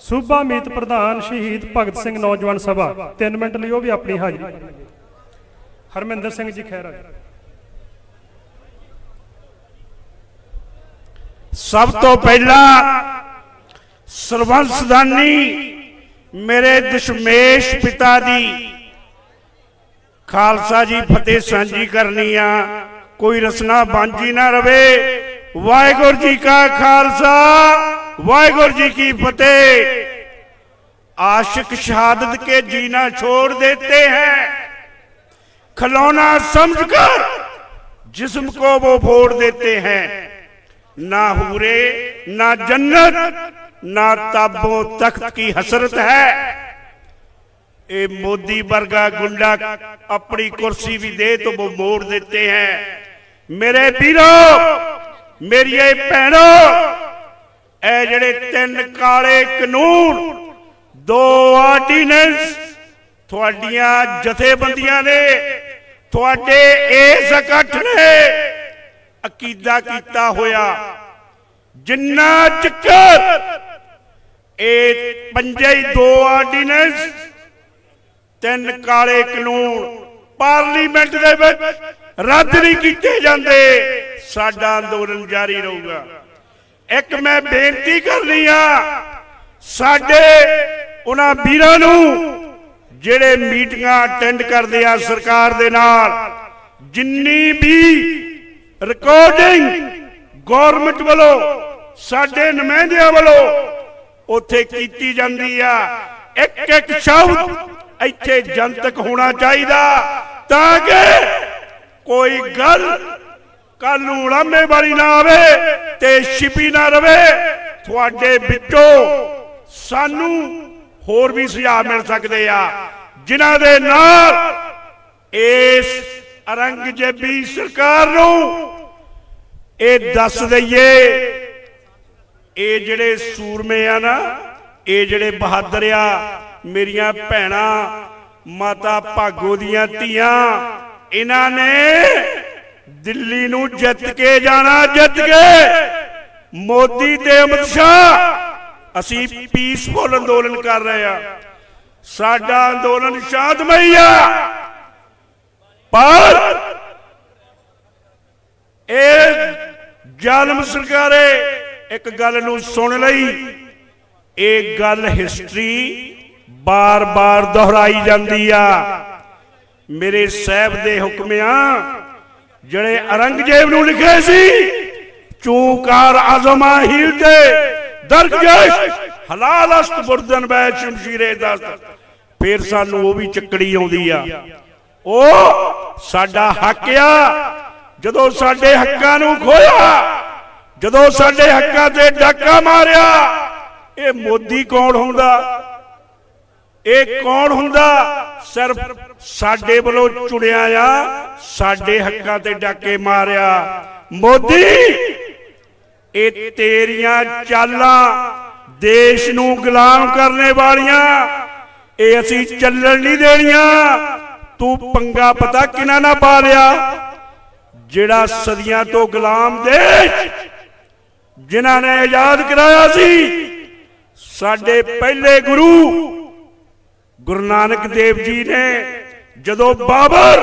ਸੂਬਾ ਮੀਤ ਪ੍ਰਧਾਨ ਸ਼ਹੀਦ ਭਗਤ ਸਿੰਘ ਨੌਜਵਾਨ ਸਭਾ। 3 ਮਿੰਟ ਲਈ ਉਹ ਵੀ ਆਪਣੀ ਹਾਜ਼ਰੀ। ਹਰਮਿੰਦਰ ਸਿੰਘ ਜੀ ਖਹਿਰਾ ਸਭ ਤੋਂ ਪਹਿਲਾਂ ਸਰਬੰਸ ਦਾਨੀ ਮੇਰੇ ਦਸ਼ਮੇਸ਼ ਪਿਤਾ ਦੀ ਖਾਲਸਾ ਜੀ ਫਤਿਹ ਸਾਂਝੀ ਕਰਨੀ ਆ। ਕੋਈ ਰਸਨਾ ਬਾਂਝੀ ਨਾ ਰਵੇ। ਵਾਹਿਗੁਰੂ ਜੀ ਕਾ ਖਾਲਸਾ। वाहगुरु जी की फतेह आशिक शहादत के जीना छोड़ देते हैं खिलौना समझकर जिस्म को वो फोड़ देते हैं ना हूरे ना जन्नत ना ताबो तख्त की हसरत है ए मोदी वर्गा गुंडा अपनी कुर्सी भी दे तो वो मोड़ देते हैं मेरे पीरों मेरी भैनों ਇਹ ਜਿਹੜੇ ਤਿੰਨ ਕਾਲੇ ਕਾਨੂੰਨ, ਦੋ ਆਰਡੀਨੈਂਸ, ਤੁਹਾਡੀਆਂ ਜਥੇਬੰਦੀਆਂ ਨੇ, ਤੁਹਾਡੇ ਇਸ ਇਕੱਠ ਨੇ ਅਕੀਦਾ ਕੀਤਾ ਹੋਇਆ। ਜਿੰਨਾ ਚੱਕਰ ਇਹ ਪੰਜੇ ਹੀ ਦੋ ਆਰਡੀਨੈਂਸ, ਤਿੰਨ ਕਾਲੇ ਕਾਨੂੰਨ, ਪਾਰਲੀਮੈਂਟ ਦੇ ਵਿੱਚ ਰੱਦ ਨਹੀਂ ਕੀਤੇ ਜਾਂਦੇ, ਸਾਡਾ ਅੰਦੋਲਨ ਜਾਰੀ ਰਹੂਗਾ। ਇੱਕ ਮੈਂ ਬੇਨਤੀ ਕਰਨੀ ਆ, ਸਾਡੇ ਉਹਨਾਂ ਵੀਰਾਂ ਨੂੰ ਜਿਹੜੇ ਮੀਟਿੰਗਾਂ ਅਟੈਂਡ ਕਰਦੇ ਆ ਸਰਕਾਰ ਦੇ ਨਾਲ, ਜਿੰਨੀ ਵੀ ਰਿਕਾਰਡਿੰਗ ਗਵਰਨਮੈਂਟ ਵੱਲੋਂ, ਸਾਡੇ ਨੁਮਾਇੰਦਿਆਂ ਵੱਲੋਂ ਉੱਥੇ ਕੀਤੀ ਜਾਂਦੀ ਆ, ਇੱਕ ਇੱਕ ਸ਼ਬਦ ਇੱਥੇ ਜਨਤਕ ਹੋਣਾ ਚਾਹੀਦਾ, ਤਾਂ ਕਿ ਕੋਈ ਗੱਲ ਕੱਲ ਨੂੰ ਉਲਾਮੇ ਨਾ ਆਵੇ ਤੇ ਛਿਪੀ ਨਾ ਰਵੇ। ਤੁਹਾਡੇ ਵਿੱਚੋਂ ਸਾਨੂੰ ਹੋਰ ਵੀ ਸੁਝਾਅ ਮਿਲ ਸਕਦੇ ਆ। ਜਿਨ੍ਹਾਂ ਦੇ ਨਾਲ ਇਸ ਔਰੰਗਜ਼ੇਬੀ ਸਰਕਾਰ ਨੂੰ ਇਹ ਦੱਸ ਦਈਏ, ਇਹ ਜਿਹੜੇ ਸੂਰਮੇ ਆ ਨਾ, ਇਹ ਜਿਹੜੇ ਬਹਾਦਰ ਆ, ਮੇਰੀਆਂ ਭੈਣਾਂ, ਮਾਤਾ ਭਾਗੋ ਦੀਆਂ ਧੀਆਂ, ਇਹਨਾਂ ਨੇ ਦਿੱਲੀ ਨੂੰ ਜਿੱਤ ਕੇ ਜਾਣਾ, ਜਿੱਤ ਕੇ। ਮੋਦੀ ਤੇ ਅਮਿਤ ਸ਼ਾਹ, ਅਸੀਂ ਪੀਸਫੁਲ ਅੰਦੋਲਨ ਕਰ ਰਹੇ ਆ ਸਾਡਾ ਅੰਦੋਲਨ ਸ਼ਾਂਤਮਈ ਆ। ਪਰ ਇਹ ਜ਼ਾਲਮ ਸਰਕਾਰੇ ਇੱਕ ਗੱਲ ਨੂੰ ਸੁਣ ਲਈ, ਇਹ ਗੱਲ ਹਿਸਟਰੀ ਬਾਰ-ਬਾਰ ਦੁਹਰਾਈ ਜਾਂਦੀ ਆ। ਮੇਰੇ ਸਾਹਿਬ ਦੇ ਹੁਕਮਿਆਂ ਜਿਹੜੇ ਔਰੰਗਜ਼ੇਬ ਨੂੰ ਲਿਖੇ ਸੀ ਚੂਕਾਰ ਆਜ਼ਮਾ ਹੀਲ ਤੇ ਦਰਗੇਸ਼ ਹਲਾਲ ਅਸਤ ਬੁਰਦਨ ਬੈ ਸ਼ਮਸ਼ੀਰੇ ਦਸਤ। ਫਿਰ ਸਾਨੂੰ ਉਹ ਵੀ ਚੱਕੜੀ ਆਉਂਦੀ ਆ। ਉਹ ਸਾਡਾ ਹੱਕ ਆ। ਜਦੋਂ ਸਾਡੇ ਹੱਕਾਂ ਨੂੰ ਖੋਇਆ ਜਦੋਂ ਸਾਡੇ ਹੱਕਾਂ ਤੇ ਡਾਕਾ ਮਾਰਿਆ ਇਹ ਮੋਦੀ ਕੌਣ ਹੁੰਦਾ? ਇਹ ਕੌਣ ਹੁੰਦਾ? ਸਿਰਫ ਸਾਡੇ ਵੱਲੋਂ ਚੁਣਿਆ ਆ, ਸਾਡੇ ਹੱਕਾਂ ਤੇ ਡਾਕੇ ਮਾਰਿਆ। ਮੋਦੀ, ਇਹ ਤੇਰੀਆਂ ਚਾਲਾਂ ਦੇਸ਼ ਨੂੰ ਗੁਲਾਮ ਕਰਨੇ ਵਾਲੀਆਂ, ਇਹ ਅਸੀਂ ਚੱਲਣ ਨਹੀਂ ਦੇਣੀਆਂ। ਤੂੰ ਪੰਗਾ ਪਤਾ ਕਿਨਾਂ ਨਾ ਪਾ ਲਿਆ? ਜਿਹੜਾ ਸਦੀਆਂ ਤੋਂ ਗੁਲਾਮ ਦੇਸ਼ ਜਿਨ੍ਹਾਂ ਨੇ ਆਜ਼ਾਦ ਕਰਾਇਆ ਸੀ, ਸਾਡੇ ਪਹਿਲੇ ਗੁਰੂ ਗੁਰੂ ਨਾਨਕ ਦੇਵ ਜੀ ਨੇ ਜਦੋਂ ਬਾਬਰ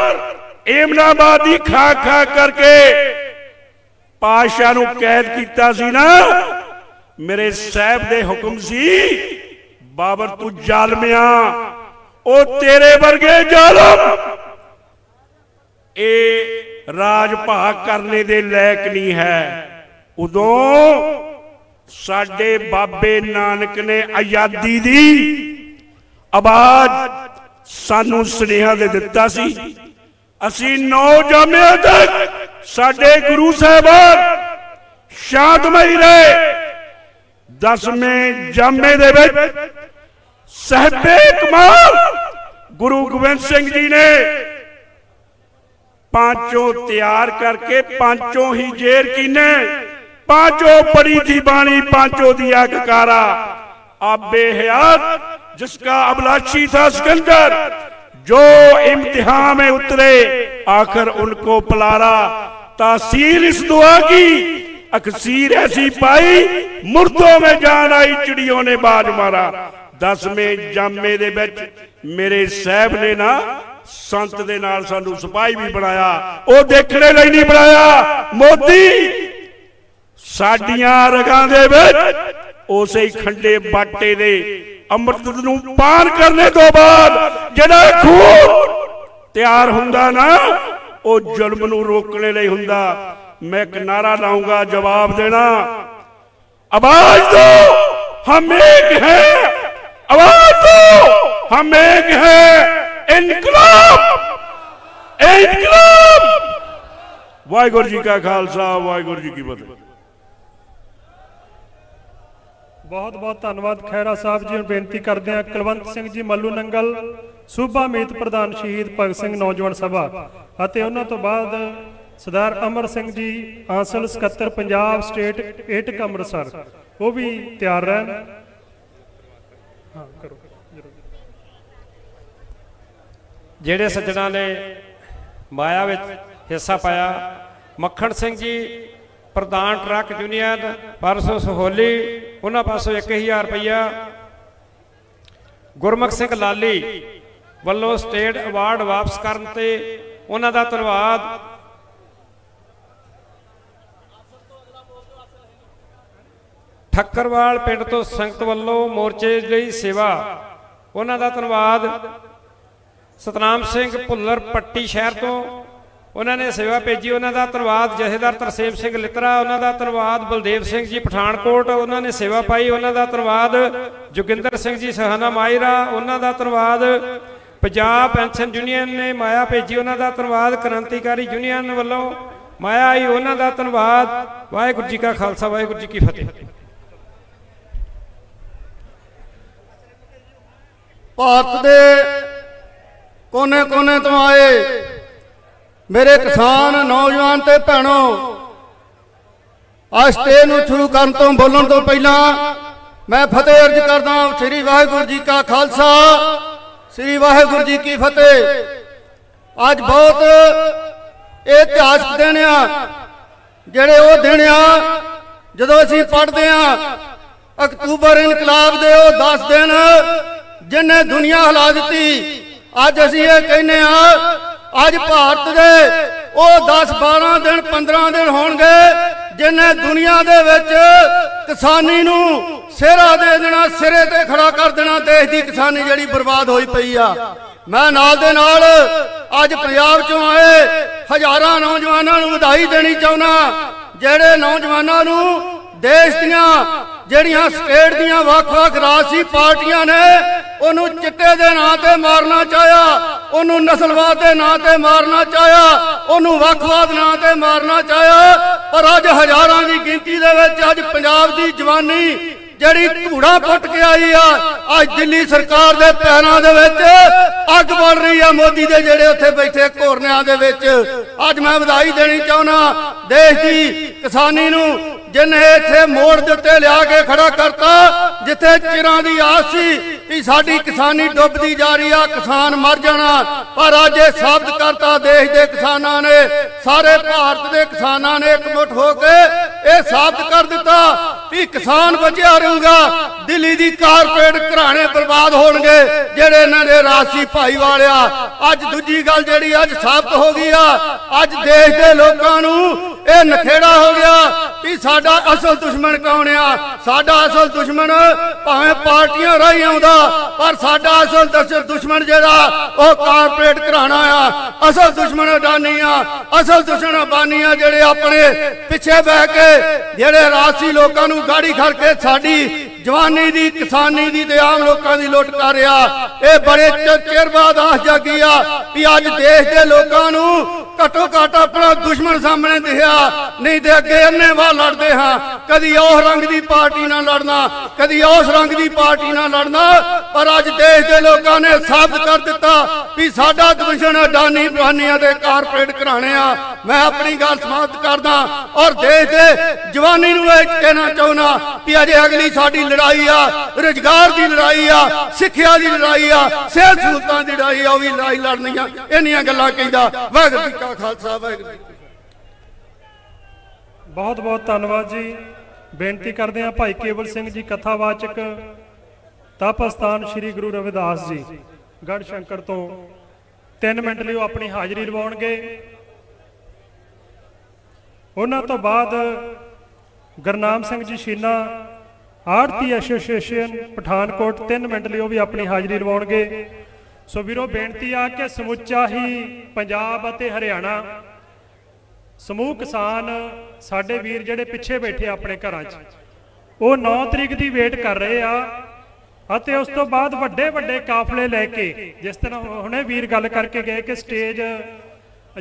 ਏਮਨਾਬਾਦ ਦੀ ਖਾ ਖਾ ਕਰਕੇ ਪਾਸ਼ਾ ਨੂੰ ਕੈਦ ਕੀਤਾ ਸੀ ਨਾ, ਮੇਰੇ ਸਾਹਿਬ ਦੇ ਹੁਕਮ ਸੀ, ਬਾਬਰ ਤੂੰ ਜ਼ਾਲਮਿਆ, ਉਹ ਤੇਰੇ ਵਰਗੇ ਜ਼ਾਲਮ। ਇਹ ਰਾਜ ਭਾਗ ਕਰਨੇ ਦੇ ਲਾਇਕ ਨਹੀਂ ਹੈ। ਉਦੋਂ ਸਾਡੇ ਬਾਬੇ ਨਾਨਕ ਨੇ ਆਜ਼ਾਦੀ ਦੀ ਆਬਾਦ ਸਾਨੂੰ ਸੁਨੇਹਾ ਦੇ ਦਿੱਤਾ ਸੀ। ਅਸੀਂ ਨੌ ਜਾਮਿਆਂ ਤੱਕ ਸਾਡੇ ਗੁਰੂ ਸਾਹਿਬਾਨ ਸ਼ਾਂਤਮਈ ਰਹੇ। ਦਸਵੇਂ ਜਾਮੇ ਦੇ ਵਿੱਚ ਸਹਿਬੇ ਕਮਾਲ ਗੁਰੂ ਗੋਬਿੰਦ ਸਿੰਘ ਜੀ ਨੇ ਪਾਂਚੋਂ ਤਿਆਰ ਕਰਕੇ ਪਾਂਚੋਂ ਹੀ ਜੇਰ ਕੀਨੇ, ਪਾਂਚੋਂ ਪੜੀ ਦੀ ਬਾਣੀ, ਪਾਂਚੋਂ ਦੀ ਅਕਕਾਰਾ आबे हयात जिसका अबलाची था सिकंदर जो इम्तिहान में उतरे आखिर उनको पलारा तासीर इस दुआ की अकसीर ऐसी पाई मुर्दों में जान आई चिड़ियों ने बाज मारा ਦਸਵੇਂ ਜਾਮੇ ਦੇ ਵਿੱਚ ਮੇਰੇ ਸਾਹਿਬ ਨੇ ਨਾ ਸੰਤ ਦੇ ਨਾਲ ਸਾਨੂੰ ਸਿਪਾਹੀ ਵੀ ਬਣਾਇਆ ਉਹ ਦੇਖਣੇ ਲਈ ਨਹੀਂ ਬਣਾਇਆ ਮੋਦੀ ਸਾਡੀਆਂ ਰਗਾਂ ਦੇ ਵਿੱਚ ਉਸੇ ਹੀ ਖੰਡੇ ਬਾਟੇ ਦੇ ਅੰਮ੍ਰਿਤ ਨੂੰ ਪਾਰ ਕਰਨੇ ਤੋਂ ਬਾਅਦ ਜਿਹੜਾ ਖੂਨ ਤਿਆਰ ਹੁੰਦਾ ਨਾ, ਉਹ ਜ਼ੁਲਮ ਨੂੰ ਰੋਕਣੇ ਲਈ ਹੁੰਦਾ। ਮੈਂ ਇੱਕ ਨਾਰਾ ਲਾਉਂਗਾ, ਜਵਾਬ ਦੇਣਾ। ਆਵਾਜ਼ ਦੋ, ਹਮ ਇੱਕ ਹੈ। ਆਵਾਜ਼ ਦੋ, ਹਮ ਇੱਕ ਹੈ। ਇਨਕਲਾਬ ਇਨਕਲਾਬ। ਵਾਹਿਗੁਰੂ ਜੀ ਕਾ ਖਾਲਸਾ, ਵਾਹਿਗੁਰੂ ਜੀ ਕੀ ਫਤਿਹ। ਬਹੁਤ ਬਹੁਤ ਧੰਨਵਾਦ ਖੈਰਾ ਸਾਹਿਬ ਜੀ ਨੂੰ ਬੇਨਤੀ ਕਰਦੇ ਹਾਂ। ਕੁਲਵੰਤ ਸਿੰਘ ਜੀ, ਮੱਲੂ ਨੰਗਲ, ਸੂਬਾ ਮੀਤ ਪ੍ਰਧਾਨ ਸ਼ਹੀਦ ਭਗਤ ਸਿੰਘ ਨੌਜਵਾਨ ਸਭਾ ਅਤੇ ਉਹਨਾਂ ਤੋਂ ਬਾਅਦ ਸਰਦਾਰ ਅਮਰ ਸਿੰਘ ਜੀ, ਆਂਸਲ ਸਕੱਤਰ ਪੰਜਾਬ ਸਟੇਟ ਏਟਕ ਅੰਮ੍ਰਿਤਸਰ। ਉਹ ਵੀ ਤਿਆਰ ਰਹਿਣ। ਹਾਂ, ਕਰੋ। ਜਿਹੜੇ ਸੱਜਣਾ ਨੇ ਮਾਇਆ ਵਿੱਚ ਹਿੱਸਾ ਪਾਇਆ, ਮੱਖਣ ਸਿੰਘ ਜੀ, ਪ੍ਰਧਾਨ ਟਰੱਕ ਯੂਨੀਅਨ, ਪਰਸੋਂ ਸਹੋਲੀ ਉਹਨਾਂ ਪਾਸੋਂ 1000 ਰੁਪਇਆ ਗੁਰਮੁਖ ਸਿੰਘ ਲਾਲੀ ਵੱਲੋਂ ਸਟੇਟ ਅਵਾਰਡ ਵਾਪਸ ਕਰਨ ਤੇ ਉਹਨਾਂ ਦਾ ਧੰਨਵਾਦ। ਠੱਕਰਵਾਲ ਪਿੰਡ ਤੋਂ ਸੰਗਤ ਵੱਲੋਂ ਮੋਰਚੇ ਲਈ ਸੇਵਾ, ਉਹਨਾਂ ਦਾ ਧੰਨਵਾਦ। ਸਤਨਾਮ ਸਿੰਘ ਭੁੱਲਰ ਪੱਟੀ ਸ਼ਹਿਰ ਤੋਂ ਉਹਨਾਂ ਨੇ ਸੇਵਾ ਭੇਜੀ, ਉਹਨਾਂ ਦਾ ਧੰਨਵਾਦ, ਜਥੇਦਾਰ ਤਰਸੇਮ ਸਿੰਘ ਲਿਤਰਾ, ਉਹਨਾਂ ਦਾ ਧੰਨਵਾਦ, ਬਲਦੇਵ ਸਿੰਘ ਜੀ ਪਠਾਨਕੋਟ, ਉਹਨਾਂ ਨੇ ਸੇਵਾ ਪਾਈ, ਉਹਨਾਂ ਦਾ ਧੰਨਵਾਦ, ਜੋਗਿੰਦਰ ਸਿੰਘ ਜੀ ਸਹਾਨਾ ਮਾਇਰਾ, ਉਹਨਾਂ ਦਾ ਧੰਨਵਾਦ, ਪੰਜਾਬ ਪੈਨਸ਼ਨ ਯੂਨੀਅਨ ਨੇ ਮਾਇਆ ਭੇਜੀ, ਉਹਨਾਂ ਦਾ ਧੰਨਵਾਦ, ਕ੍ਰਾਂਤੀਕਾਰੀ ਯੂਨੀਅਨ ਵੱਲੋਂ ਮਾਇਆ ਆਈ, ਉਹਨਾਂ ਦਾ ਧੰਨਵਾਦ, ਵਾਹਿਗੁਰੂ ਜੀ ਕਾ ਖਾਲਸਾ, ਵਾਹਿਗੁਰੂ ਜੀ ਕੀ ਫਤਿਹ। ਭਾਰਤ ਦੇ ਕੋਨੇ-ਕੋਨੇ ਤੋਂ ਆਏ ਮੇਰੇ ਕਿਸਾਨ ਨੌਜਵਾਨ ਤੇ ਭੈਣੋ, ਅੱਜ ਤੇ ਨੂੰ ਸ਼ੁਰੂ ਕਰਨ ਤੋਂ ਬੋਲਣ ਤੋਂ ਪਹਿਲਾਂ ਮੈਂ ਫਤਿਹ ਅਰਜ ਕਰਦਾ ਸ੍ਰੀ ਵਾਹਿਗੁਰੂ ਜੀ ਕਾ ਖਾਲਸਾ, ਸ੍ਰੀ ਵਾਹਿਗੁਰੂ ਜੀ ਕੀ ਫਤਿਹ। ਅੱਜ ਬਹੁਤ ਇਹ ਇਤਿਹਾਸਕ ਦਿਨ ਆ, ਜਿਹੜੇ ਉਹ ਦਿਨ ਆ, ਜਦੋਂ ਅਸੀਂ ਪੜ੍ਹਦੇ ਆ ਅਕਤੂਬਰ ਇਨਕਲਾਬ ਦੇ ਉਹ 10 ਦਿਨ ਜਿਨੇ ਦੁਨੀਆ ਹਿਲਾ ਦਿੱਤੀ, ਅੱਜ ਅਸੀਂ ਇਹ ਕਹਿੰਦੇ ਆ ਅੱਜ ਭਾਰਤ ਦੇ ਉਹ 10 12 ਦਿਨ 15 ਦਿਨ ਹੋਣਗੇ ਜਿਨੇ ਦੁਨੀਆ ਦੇ ਵਿੱਚ ਕਿਸਾਨੀ ਨੂੰ ਸਿਹਰਾ ਦੇ ਦੇਣਾ, ਸਿਰੇ ਤੇ ਖੜਾ ਕਰ ਦੇਣਾ ਦੇਸ਼ ਦੀ ਕਿਸਾਨੀ ਜਿਹੜੀ ਬਰਬਾਦ ਹੋਈ ਪਈ ਆ। ਮੈਂ ਨਾਲ ਦੇ ਨਾਲ ਅੱਜ ਪੰਜਾਬ ਚੋਂ ਆਏ ਹਜ਼ਾਰਾਂ ਨੌਜਵਾਨਾਂ ਨੂੰ ਵਧਾਈ ਦੇਣੀ ਚਾਹੁੰਦਾ ਜਿਹੜੇ ਨੌਜਵਾਨਾਂ ਨੂੰ ਦੇਸ਼ ਦੀਆਂ ਜਿਹੜੀਆਂ ਸਟੇਟ ਦੀਆਂ ਵੱਖ-ਵੱਖ ਰਾਜਸੀ ਪਾਰਟੀਆਂ ਨੇ ਉਹਨੂੰ ਚਿੱਟੇ ਦੇ ਨਾਂ ਤੇ ਮਾਰਨਾ ਚਾਹਿਆ। ਉਹਨੂੰ ਨਸਲਵਾਦ ਦੇ ਨਾਂ ਤੇ ਮਾਰਨਾ ਚਾਹਿਆ, ਉਹਨੂੰ ਵੱਖਵਾਦ ਨਾਂ ਤੇ ਮਾਰਨਾ ਚਾਹਿਆ, ਪਰ ਅੱਜ ਹਜ਼ਾਰਾਂ ਦੀ ਗਿਣਤੀ ਦੇ ਵਿੱਚ ਅੱਜ ਪੰਜਾਬ ਦੀ ਜਵਾਨੀ ਜਿਹੜੀ ਧੂੜਾ ਪੁੱਟ ਕੇ ਆਈ ਆ, ਅੱਜ ਦਿੱਲੀ ਸਰਕਾਰ ਦੇ ਪੈਰਾਂ ਦੇ ਵਿੱਚ ਅੱਗ ਬਲ ਰਹੀ ਆ, ਮੋਦੀ ਦੇ ਜਿਹੜੇ ਉੱਥੇ ਬੈਠੇ ਘੋਰਨਿਆਂ ਦੇ ਵਿੱਚ। ਅੱਜ ਮੈਂ ਵਧਾਈ ਦੇਣੀ ਚਾਹੁੰਦਾ, ਦੇਸ਼ ਦੀ ਕਿਸਾਨੀ ਨੂੰ ਜਿਨੇ ਇੱਥੇ ਮੋੜ ਦੇ ਉੱਤੇ ਲਿਆ ਕੇ ਖੜਾ ਕਰਤਾ ਜਿੱਥੇ ਚਿਰਾਂ ਦੀ ਆਸ ਸੀ ਕਿ ਸਾਡੀ ਕਿਸਾਨੀ ਡੁੱਬਦੀ ਜਾ ਰਹੀ ਆ, ਕਿਸਾਨ ਮਰ ਜਾਣਾ। ਪਰ ਅੱਜ ਇਹ ਸਾਬਤ ਕਰਤਾ ਦੇਸ਼ ਦੇ ਕਿਸਾਨਾਂ ਨੇ, ਸਾਰੇ ਭਾਰਤ ਦੇ ਕਿਸਾਨਾਂ ਨੇ ਇਕਮੁੱਠ ਹੋ ਕੇ ਇਹ ਸਾਬਤ ਕਰ ਦਿੱਤਾ ਕਿ ਕਿਸਾਨ ਬਚਿਆ ਰਹੂਗਾ, ਦਿੱਲੀ ਦੀ ਕਾਰਪੋਰੇਟ ਘਰਾਣੇ ਬਰਬਾਦ ਹੋਣਗੇ, ਜਿਹੜੇ ਇਹਨਾਂ ਦੇ ਰਾਸੀ ਭਾਈ ਵਾਲਿਆ ਅੱਜ ਦੂਜੀ ਗੱਲ ਜਿਹੜੀ ਅੱਜ ਸਾਬਤ ਹੋ ਗਈ ਆ, ਅੱਜ ਦੇਸ਼ ਦੇ ਲੋਕਾਂ ਨੂੰ ਇਹ ਨਖੇੜਾ ਹੋ ਗਿਆ ਕਿ ਸਾਡਾ ਅਸਲ ਦੁਸ਼ਮਣ ਕੌਣ ਆ? ਸਾਡਾ ਅਸਲ ਦੁਸ਼ਮਣ ਭਾਵੇਂ ਪਾਰਟੀਆਂ ਰਾਹੀਂ ਆਉਂਦਾ, ਪਰ ਸਾਡਾ ਅਸਲ ਦੁਸ਼ਮਣ ਜਿਹੜਾ, ਉਹ ਕਾਰਪੋਰੇਟ ਘਰਾਣਾ ਆ। ਅਸਲ ਦੁਸ਼ਮਣ ਅਡਾਨੀ ਆ। ਅਸਲ ਦੁਸ਼ਮਣ ਅਬਾਨੀ ਆ ਜਿਹੜੇ ਆਪਣੇ ਪਿੱਛੇ ਬਹਿ ਕੇ, ਜਿਹੜੇ ਰਾਸੀ ਲੋਕਾਂ ਨੂੰ ਗਾੜੀ ਖੜ ਕੇ ਸਾਡੀ ਜਵਾਨੀ ਦੀ, ਕਿਸਾਨੀ ਦੀ ਤੇ ਆਮ ਲੋਕਾਂ ਦੀ ਲੁੱਟ ਕਰ ਰਿਹਾ। ਇਹ ਬੜੇ ਚਿਰ ਚਿਰ ਬਾਅਦ ਆਸ ਜਾਗੀ ਆ ਵੀ ਅੱਜ ਦੇਸ਼ ਦੇ ਲੋਕਾਂ ਨੂੰ ਘਟੋ ਘੱਟ ਆਪਣਾ ਦੁਸ਼ਮਣ ਸਾਹਮਣੇ ਦਿਖਿਆ। ਨਹੀਂ ਤੇ ਅੱਗੇ ਅੰਨੇਵਾਹ ਲੜਦੇ ਹਾਂ। ਕਦੀ ਉਸ ਰੰਗ ਦੀ ਪਾਰਟੀ ਨਾਲ ਲੜਨਾ, ਕਦੀ ਉਸ ਰੰਗ ਦੀ ਪਾਰਟੀ ਨਾਲ ਲੜਨਾ। ਪਰ ਅੱਜ ਦੇਸ਼ ਦੇ ਲੋਕਾਂ ਨੇ ਸਾਬਤ ਕਰ ਦਿੱਤਾ ਵੀ ਸਾਡਾ ਦੁਸ਼ਮਣ ਅਡਾਨੀ ਬਹਾਨੀਆਂ ਦੇ ਕਾਰਪੋਰੇਟ ਘਰਾਣੇ ਆ। ਮੈਂ ਆਪਣੀ ਗੱਲ ਸਮਾਪਤ ਕਰਦਾ ਔਰ ਦੇਸ਼ ਦੇ ਜਵਾਨੀ ਨੂੰ ਇਹ ਕਹਿਣਾ ਚਾਹੁੰਦਾ ਵੀ ਅਜੇ ਅਗਲੀ ਸਾਡੀ ਲੜਾਈ ਆ, ਰੁਜ਼ਗਾਰ ਦੀ ਲੜਾਈ ਆ, ਸਿੱਖਿਆ ਦੀ ਲੜਾਈ ਆ, ਸਿਹਤ ਸਹੂਲਤਾਂ ਦੀ ਲੜਾਈ ਆ, ਉਹ ਵੀ ਲੜਾਈ ਲੜਨੀ ਆ ਇੰਨੀਆਂ ਗੱਲਾਂ ਕਹਿੰਦਾ। ਵਾਹਿਗੁਰੂ ਜੀ ਕਾ ਖਾਲਸਾ, ਵਾਹਿਗੁਰੂ ਜੀ ਬਹੁਤ ਬਹੁਤ ਧੰਨਵਾਦ ਜੀ। ਬੇਨਤੀ ਕਰਦੇ ਹਾਂ ਭਾਈ ਕੇਵਲ ਸਿੰਘ ਜੀ ਕਥਾਵਾਚਕ ਤਪ ਸਥਾਨ ਸ੍ਰੀ ਗੁਰੂ ਰਵਿਦਾਸ ਜੀ। ਗੜ ਸ਼ੰਕਰ ਤੋਂ 3 ਮਿੰਟ ਲਈ ਉਹ ਆਪਣੀ ਹਾਜ਼ਰੀ ਲਵਾਉਣਗੇ। ਉਹਨਾਂ ਤੋਂ ਬਾਅਦ ਗੁਰਨਾਮ ਸਿੰਘ ਜੀ ਸ਼ੀਨਾ ਆੜਤੀ ਐਸੋਸੀਏਸ਼ਨ ਪਠਾਨਕੋਟ 3 ਮਿੰਟ ਲਈ ਉਹ ਵੀ ਆਪਣੀ ਹਾਜ਼ਰੀ ਲਵਾਉਣਗੇ। ਸੋ ਵੀਰੋ, ਬੇਨਤੀ ਆ ਕਿ ਸਮੁੱਚਾ ਹੀ ਪੰਜਾਬ ਅਤੇ ਹਰਿਆਣਾ ਸਮੂਹ ਕਿਸਾਨ ਸਾਡੇ ਵੀਰ ਜਿਹੜੇ ਪਿੱਛੇ ਬੈਠੇ ਆ ਆਪਣੇ ਘਰਾਂ 'ਚ। ਉਹ 9 ਤਰੀਕ ਦੀ ਵੇਟ ਕਰ ਰਹੇ ਆ ਅਤੇ ਉਸ ਤੋਂ ਬਾਅਦ ਵੱਡੇ ਵੱਡੇ ਕਾਫਲੇ ਲੈ ਕੇ ਜਿਸ ਤਰ੍ਹਾਂ ਹੁਣੇ ਵੀਰ ਗੱਲ ਕਰਕੇ ਗਏ ਕਿ ਸਟੇਜ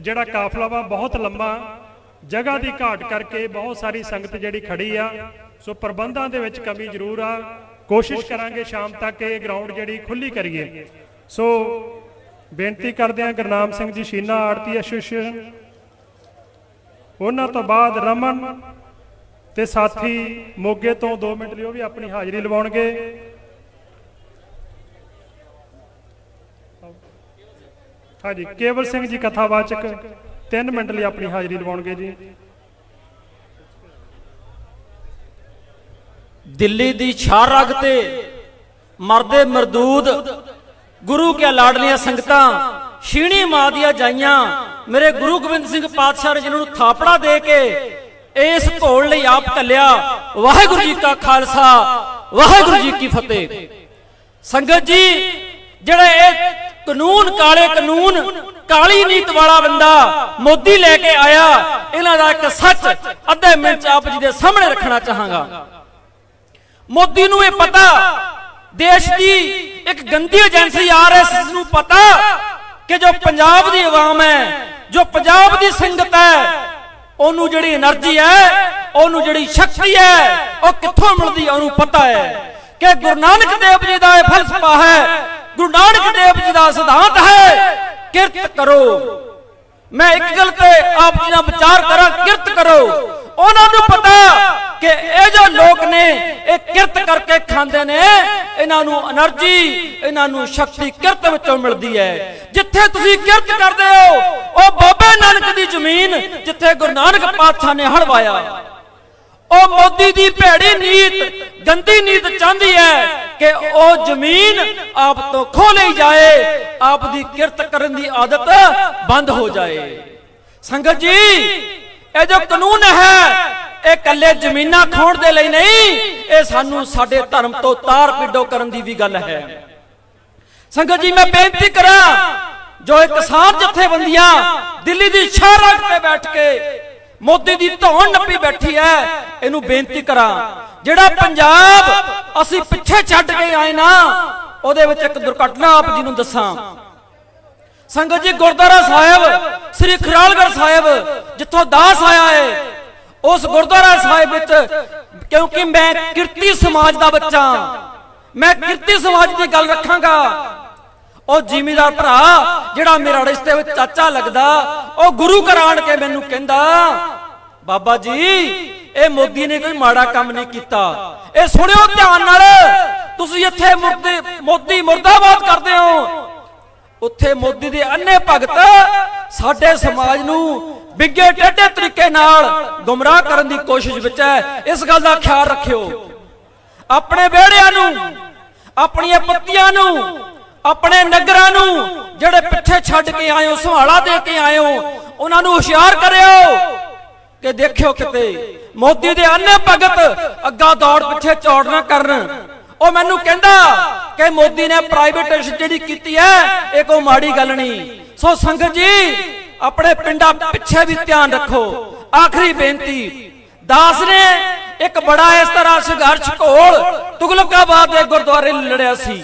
ਜਿਹੜਾ ਕਾਫਲਾ ਵਾ ਬਹੁਤ ਲੰਮਾ ਜਗ੍ਹਾ ਦੀ ਘਾਟ ਕਰਕੇ ਬਹੁਤ ਸਾਰੀ ਸੰਗਤ ਜਿਹੜੀ ਖੜੀ ਆ। ਸੋ ਪ੍ਰਬੰਧਾਂ ਦੇ ਵਿੱਚ ਕਮੀ ਜ਼ਰੂਰ ਆ। ਕੋਸ਼ਿਸ਼ ਕਰਾਂਗੇ ਸ਼ਾਮ ਤੱਕ ਇਹ ਗਰਾਊਂਡ ਜਿਹੜੀ ਖੁੱਲੀ ਕਰੀਏ। ਸੋ ਬੇਨਤੀ ਕਰਦੇ ਆ ਗੁਰਨਾਮ ਸਿੰਘ ਜੀ ਸ਼ੀਨਾ ਆੜਤੀ ਐਸੋਸੀਏਸ਼ਨ ਉਹਨਾਂ ਤੋਂ ਬਾਅਦ ਰਮਨ ਤੇ ਸਾਥੀ ਮੋਗੇ ਤੋਂ 2 ਮਿੰਟ ਲਈ ਉਹ ਵੀ ਆਪਣੀ ਹਾਜ਼ਰੀ ਲਵਾਉਣਗੇ। ਹਾਂਜੀ, ਕੇਵਲ ਸਿੰਘ ਜੀ ਕਥਾਵਾਚਕ 3 ਮਿੰਟ ਲਈ ਆਪਣੀ ਹਾਜ਼ਰੀ ਲਵਾਉਣਗੇ ਜੀ। ਦਿੱਲੀ ਦੀ ਛਾਰ ਰਗ ਤੇ ਮਰਦੇ ਮਰਦੂਦ ਗੁਰੂ ਕੇ ਲਾਡਲੀਆਂ ਸੰਗਤਾਂ, ਛੀਣੀ ਮਾਂ ਦੀਆਂ ਜਾਈਆਂ ਮੇਰੇ ਗੁਰੂ ਗੋਬਿੰਦ ਸਿੰਘ ਪਾਤਸ਼ਾਹ ਨੇ ਜਿਨ੍ਹਾਂ ਨੂੰ ਥਾਪੜਾ ਦੇ ਕੇ ਇਸ ਘੋਲ ਲਈ ਆਪ ਕੱਲਿਆ ਵਾਹਿਗੁਰੂ ਜੀ ਕਾ ਖਾਲਸਾ, ਵਾਹਿਗੁਰੂ ਜੀ ਕੀ ਫਤਿਹ। ਸੰਗਤ ਜੀ, ਜਿਹੜੇ ਇਹ ਕਾਨੂੰਨ, ਕਾਲੇ ਕਾਨੂੰਨ, ਕਾਲੀ ਨੀਤ ਵਾਲਾ ਬੰਦਾ ਮੋਦੀ ਲੈ ਕੇ ਆਇਆ, ਇਹਨਾਂ ਦਾ ਇੱਕ ਸੱਚ ਅੱਧੇ ਮਿੰਟ ਚ ਆਪ ਜੀ ਦੇ ਸਾਹਮਣੇ ਰੱਖਣਾ ਚਾਹਾਂਗਾ। ਮੋਦੀ ਨੂੰ ਇਹ ਪਤਾ, ਦੇਸ਼ ਦੀ ਇੱਕ ਗੰਦੀ ਏਜੰਸੀ ਆਰਐਸਐਸ ਨੂੰ ਪਤਾ ਕਿ ਜੋ ਪੰਜਾਬ ਦੀ ਆਵਾਮ ਹੈ ਜੋ ਪੰਜਾਬ ਦੀ ਸੰਗਤ ਹੈ, ਉਹਨੂੰ ਜਿਹੜੀ એનર્ਜੀ ਹੈ, ਉਹਨੂੰ ਜਿਹੜੀ ਸ਼ਕਤੀ ਹੈ, ਉਹ ਕਿੱਥੋਂ ਮਿਲਦੀ ਹੈ, ਉਹਨੂੰ ਪਤਾ ਹੈ ਕਿ ਗੁਰੂ ਨਾਨਕ ਦੇਵ ਜੀ ਦਾ ਇਹ ਫਲਸਫਾ ਹੈ, ਗੁਰੂ ਨਾਨਕ ਦੇਵ ਜੀ ਦਾ ਸਿਧਾਂਤ ਹੈ, ਕਿਰਤ ਕਰੋ। ਮੈਂ ਇੱਕ ਗੱਲ ਤੇ ਆਪ ਜੀ ਨਾਲ ਵਿਚਾਰ ਕਰਾਂ, ਕਿਰਤ ਕਰੋ। ਉਹਨਾਂ ਨੂੰ ਪਤਾ ਕਿ ਇਹ ਜੋ ਲੋਕ ਨੇ, ਇਹ ਕਿਰਤ ਕਰਕੇ ਖਾਂਦੇ ਨੇ, ਇਹਨਾਂ ਨੂੰ એનર્ਜੀ, ਇਹਨਾਂ ਨੂੰ ਸ਼ਕਤੀ ਕਿਰਤ ਵਿੱਚੋਂ ਮਿਲਦੀ ਹੈ। ਜਿੱਥੇ ਤੁਸੀਂ ਕਿਰਤ ਕਰਦੇ ਹੋ, ਉਹ ਬਾਬੇ ਨਾਨਕ ਦੀ ਜ਼ਮੀਨ ਜਿੱਥੇ ਗੁਰੂ ਨਾਨਕ ਪਾਤਸ਼ਾਹ ਨੇ ਹਲਵਾਇਆ ਉਹ ਮੋਦੀ ਦੀ ਭੈੜੀ ਨੀਤ, ਗੰਦੀ ਨੀਤ ਚਾਹੁੰਦੀ ਹੈ ਕਿ ਉਹ ਜ਼ਮੀਨ ਆਪ ਤੋਂ ਖੋ ਲਈ ਜਾਏ, ਆਪ ਦੀ ਕਿਰਤ ਕਰਨ ਦੀ ਆਦਤ ਬੰਦ ਹੋ ਜਾਏ। ਸੰਗਤ ਜੀ, ਇਹ ਜੋ ਕਾਨੂੰਨ ਹੈ ਇਹ ਕੱਲੇ ਜ਼ਮੀਨਾਂ ਖੋਣ ਦੇ ਲਈ ਨਹੀਂ, ਇਹ ਸਾਨੂੰ ਸਾਡੇ ਧਰਮ ਤੋਂ ਤਾਰ ਪਿੱਡੋ ਕਰਨ ਦੀ ਵੀ ਗੱਲ ਹੈ। ਸੰਗਤ ਜੀ, ਮੈਂ ਬੇਨਤੀ ਕਰਾਂ, ਜੋ ਇਹ ਕਿਸਾਨ ਜਥੇਬੰਦੀਆਂ ਦਿੱਲੀ ਦੀ ਸ਼ਾਹਰਾਗ ਤੇ ਬੈਠ ਕੇ ਮੋਦੀ ਦੀ ਧੌਣ ਨੱਪੀ ਬੈਠੀ ਹੈ, ਇਹਨੂੰ ਬੇਨਤੀ ਕਰਾਂ, ਜਿਹੜਾ ਪੰਜਾਬ ਅਸੀਂ ਪਿੱਛੇ ਛੱਡ ਕੇ ਆਏ ਨਾ, ਉਹਦੇ ਵਿੱਚ ਇੱਕ ਦੁਰਘਟਨਾ ਆਪ ਜੀ ਨੂੰ ਦੱਸਾਂ। ਸੰਗਤ ਜੀ, ਗੁਰਦੁਆਰਾ ਸਾਹਿਬ, ਸ੍ਰੀ ਖਰਾਲਗੜ੍ਹ ਸਾਹਿਬ, ਜਿੱਥੋਂ ਦਾਸ ਆਇਆ ਹੈ ਉਸ ਗੁਰਦੁਆਰਾ ਸਾਹਿਬ ਵਿੱਚ, ਕਿਉਂਕਿ ਮੈਂ ਕਿਰਤੀ ਸਮਾਜ ਦਾ ਬੱਚਾ ਮੈਂ ਕਿਰਤੀ ਸਮਾਜ ਦੀ ਗੱਲ ਰੱਖਾਂਗਾ। ਉਹ ਜ਼ਿਮੀਦਾਰ ਭਰਾ, ਜਿਹੜਾ ਮੇਰਾ ਰਿਸ਼ਤੇ ਵਿੱਚ ਚਾਚਾ ਲੱਗਦਾ, ਉਹ ਗੁਰੂ ਘਰ ਕੇ ਮੈਨੂੰ ਕਹਿੰਦਾ, ਬਾਬਾ ਜੀ, ਇਹ ਮੋਦੀ ਨੇ ਕੋਈ ਮਾੜਾ ਕੰਮ ਨਹੀਂ ਕੀਤਾ। ਇਹ ਸੁਣਿਓ ਧਿਆਨ ਨਾਲ। ਤੁਸੀਂ ਇੱਥੇ ਮੁਰਦੇ, ਮੋਦੀ ਮੁਰਦਾਬਾਦ ਕਰਦੇ ਹੋ। ਉੱਥੇ ਮੋਦੀ ਦੇ ਅੰਨੇ ਭਗਤ ਸਾਡੇ ਸਮਾਜ ਨੂੰ ਬਿੱਗੇ ਟੇਢੇ ਤਰੀਕੇ ਨਾਲ ਗੁੰਮਰਾਹ ਕਰਨ ਦੀ ਕੋਸ਼ਿਸ਼ ਵਿੱਚ ਹੈ। ਇਸ ਗੱਲ ਦਾ ਖਿਆਲ ਰੱਖਿਓ। ਆਪਣੇ ਵਿਹੜਿਆਂ ਨੂੰ, ਆਪਣੀਆਂ ਪੱਤੀਆਂ ਨੂੰ, ਆਪਣੇ ਨਗਰਾਂ ਨੂੰ ਜਿਹੜੇ ਪਿੱਛੇ ਛੱਡ ਕੇ ਆਏ ਸੰਭਾਲਾ ਦੇ ਕੇ ਆਏ ਉਹਨਾਂ ਨੂੰ ਹੁਸ਼ਿਆਰ ਕਰਿਓ ਕਿ ਦੇਖਿਓ ਕਿਤੇ ਮੋਦੀ ਦੇ ਅੰਨੇ ਭਗਤ ਅੱਗਾ ਦੌੜ ਪਿੱਛੇ ਚੌੜ ਨਾ ਕਰਨ। ਉਹ ਮੈਨੂੰ ਕਹਿੰਦਾ ਕਿ ਮੋਦੀ ਨੇ ਪ੍ਰਾਈਵੇਟਾਈਜੇਸ਼ਨ ਜਿਹੜੀ ਕੀਤੀ ਹੈ, ਇਹ ਕੋਈ ਮਾੜੀ ਗੱਲ ਨਹੀਂ। ਸੋ ਸੰਗਤ ਜੀ ਆਪਣੇ ਪਿੰਡਾਂ ਪਿੱਛੇ ਵੀ ਧਿਆਨ ਰੱਖੋ। ਆਖਰੀ ਬੇਨਤੀ, ਦਾਸ ਨੇ ਇੱਕ ਬੜਾ ਇਸ ਤਰ੍ਹਾਂ ਸੰਘਰਸ਼ ਘੋਲ ਤੁਗਲਕਾਬਾਦ ਦੇ ਗੁਰਦੁਆਰੇ ਲੜਿਆ ਸੀ।